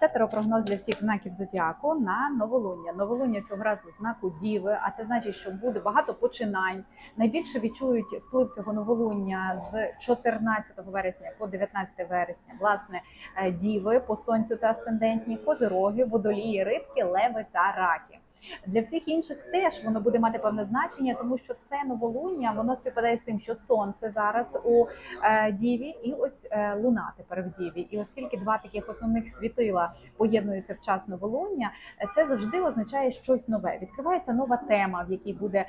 Це теропрогноз для всіх знаків зодіаку на новолуння. Новолуння цього разу знаку Діви, а це значить, що буде багато починань. Найбільше відчують вплив цього новолуння з 14 вересня по 19 вересня. Власне, е, діви по сонцю та асцендентні, козироги, водолії, рибки, леви та раки. Для всіх інших теж воно буде мати певне значення, тому що це новолуння, воно співпадає з тим, що сонце зараз у е, діві, і ось е, луна тепер в діві. І оскільки два таких основних світила поєднуються в час новолуння, е, це завжди означає щось нове. Відкривається нова тема, в якій буде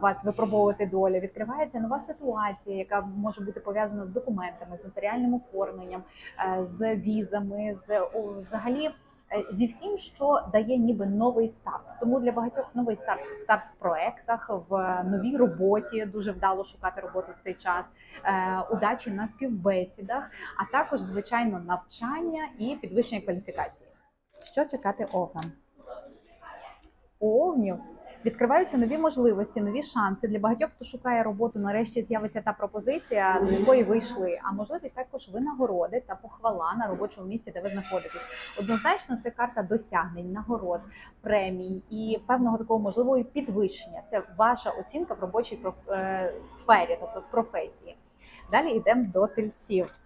вас випробовувати доля. Відкривається нова ситуація, яка може бути пов'язана з документами, з нотаріальним оформленням, з візами, з взагалі. Е, Зі всім, що дає ніби новий старт, тому для багатьох новий старт старт в проектах, в новій роботі дуже вдало шукати роботу в цей час, е, удачі на співбесідах, а також звичайно навчання і підвищення кваліфікації. Що чекати овнам? Овнів відкриваються нові можливості, нові шанси для багатьох, хто шукає роботу. Нарешті з'явиться та пропозиція, до якої ви йшли. А можливі також винагороди та похвала на робочому місці, де ви знаходитесь. Однозначно, це карта досягнень, нагород, премій і певного такого можливого підвищення. Це ваша оцінка в робочій е, сфері, тобто в професії. Далі йдемо до тельців.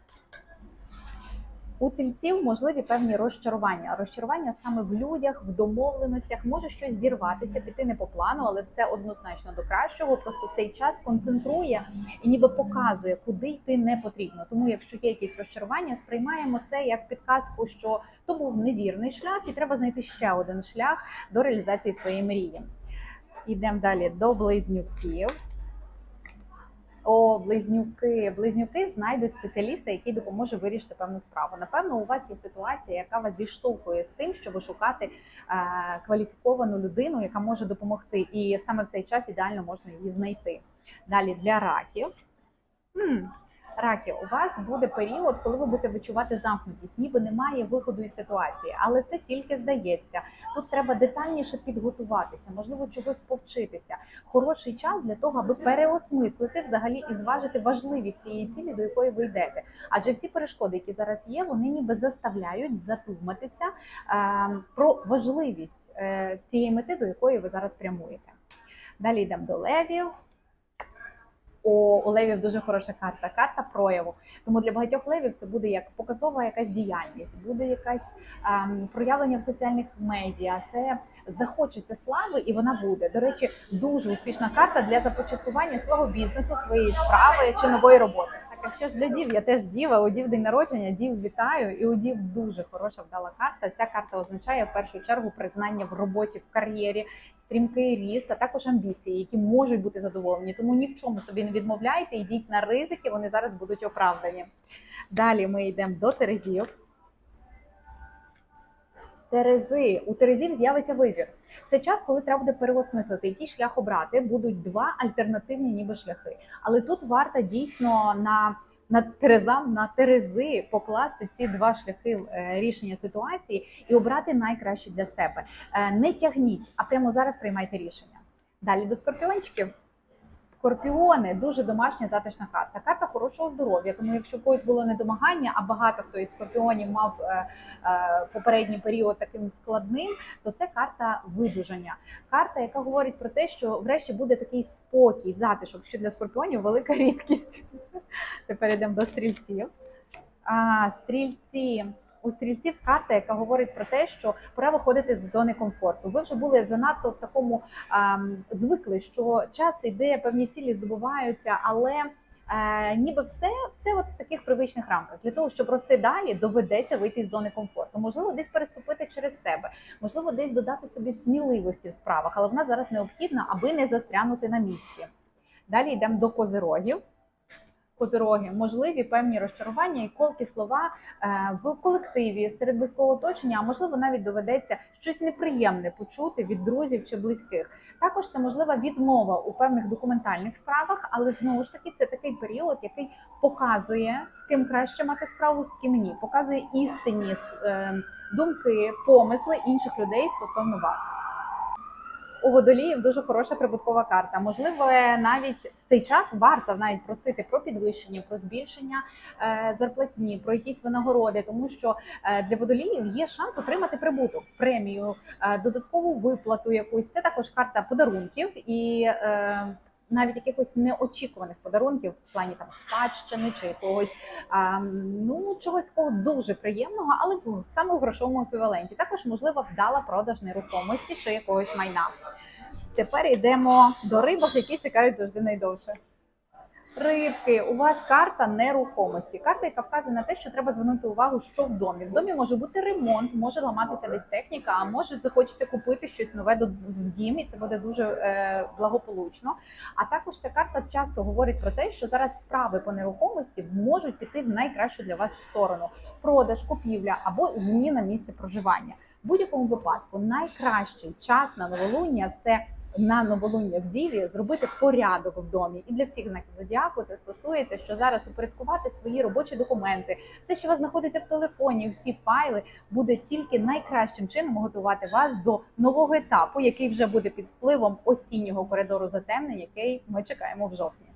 У тельців можливі певні розчарування. Розчарування саме в людях, в домовленостях, може щось зірватися, піти не по плану, але все однозначно до кращого. Просто цей час концентрує і ніби показує, куди йти не потрібно. Тому, якщо є якісь розчарування, сприймаємо це як підказку, що то був невірний шлях, і треба знайти ще один шлях до реалізації своєї мрії. Йдемо далі до близнюків. О, близнюки. Близнюки знайдуть спеціаліста, який допоможе вирішити певну справу. Напевно, у вас є ситуація, яка вас зіштовхує з тим, щоб шукати е, кваліфіковану людину, яка може допомогти. І саме в цей час ідеально можна її знайти. Далі для раків. Раки, у вас буде період, коли ви будете відчувати замкнутість, ніби немає виходу із ситуації, але це тільки здається. Тут треба детальніше підготуватися, можливо, чогось повчитися. Хороший час для того, аби переосмислити взагалі і зважити важливість цієї цілі, до якої ви йдете. Адже всі перешкоди, які зараз є, вони ніби заставляють задуматися е, про важливість е, цієї мети, до якої ви зараз прямуєте. Далі йдемо до левів. О, у левів дуже хороша карта, карта прояву. Тому для багатьох левів це буде як показова якась діяльність, буде якась ем, проявлення в соціальних медіа. Це захочеться слави, і вона буде. До речі, дуже успішна карта для започаткування свого бізнесу, своєї справи чи нової роботи. А що ж для дів? Я теж діва, у дів день народження, дів вітаю, і у дів дуже хороша вдала карта. Ця карта означає в першу чергу признання в роботі, в кар'єрі, стрімкий ріст, а також амбіції, які можуть бути задоволені. Тому ні в чому собі не відмовляйте, йдіть на ризики, вони зараз будуть оправдані. Далі ми йдемо до Терезів. Терези у Терезів з'явиться вибір. Це час, коли треба буде переосмислити, який шлях обрати. Будуть два альтернативні, ніби шляхи. Але тут варто дійсно на на терезам, на терези покласти ці два шляхи е, рішення ситуації і обрати найкраще для себе. Е, Не тягніть, а прямо зараз приймайте рішення. Далі до скорпіончиків. Скорпіони дуже домашня затишна карта. Карта хорошого здоров'я. Тому якщо когось було недомагання, а багато хто із скорпіонів мав е, е, попередній період таким складним, то це карта видужання. Карта, яка говорить про те, що врешті буде такий спокій, затишок, що для скорпіонів велика рідкість. Тепер йдемо до стрільців. А, стрільці. У стрільців карта, яка говорить про те, що пора виходити з зони комфорту. Ви вже були занадто в такому ем, звикли, що час йде, певні цілі здобуваються, але е, ніби все, все от в таких привичних рамках. Для того, щоб рости далі, доведеться вийти з зони комфорту. Можливо, десь переступити через себе, можливо, десь додати собі сміливості в справах, але вона зараз необхідна, аби не застрянути на місці. Далі йдемо до козирогів. Козироги, можливі певні розчарування і колкі слова е, в колективі серед близького оточення, а можливо навіть доведеться щось неприємне почути від друзів чи близьких. Також це можлива відмова у певних документальних справах, але знову ж таки це такий період, який показує з ким краще мати справу, з ким ні, показує істинні е, думки, помисли інших людей стосовно вас. У водоліїв дуже хороша прибуткова карта. Можливо, навіть в цей час варто навіть просити про підвищення, про збільшення е, зарплатні, про якісь винагороди, тому що е, для водоліїв є шанс отримати прибуток, премію, е, додаткову виплату якусь. Це також карта подарунків і. Навіть якихось неочікуваних подарунків в плані там спадщини чи якогось а, ну чогось такого дуже приємного, але в саме в грошовому еквіваленті. Також можливо вдала продаж нерухомості чи якогось майна. Тепер йдемо до рибок, які чекають завжди найдовше. Рибки, у вас карта нерухомості. Карта, яка вказує на те, що треба звернути увагу, що в домі. В домі може бути ремонт, може ламатися десь техніка, а може захочеться купити щось нове до- в дім, і це буде дуже е, благополучно. А також ця карта часто говорить про те, що зараз справи по нерухомості можуть піти в найкращу для вас сторону: продаж, купівля або зміна місця проживання. В будь-якому випадку найкращий час на новолуння це на новолуння в діві зробити порядок в домі. І для всіх знаків зодіаку це стосується, що зараз упорядкувати свої робочі документи, все, що у вас знаходиться в телефоні, всі файли буде тільки найкращим чином готувати вас до нового етапу, який вже буде під впливом осіннього коридору затемнень, який ми чекаємо в жовтні.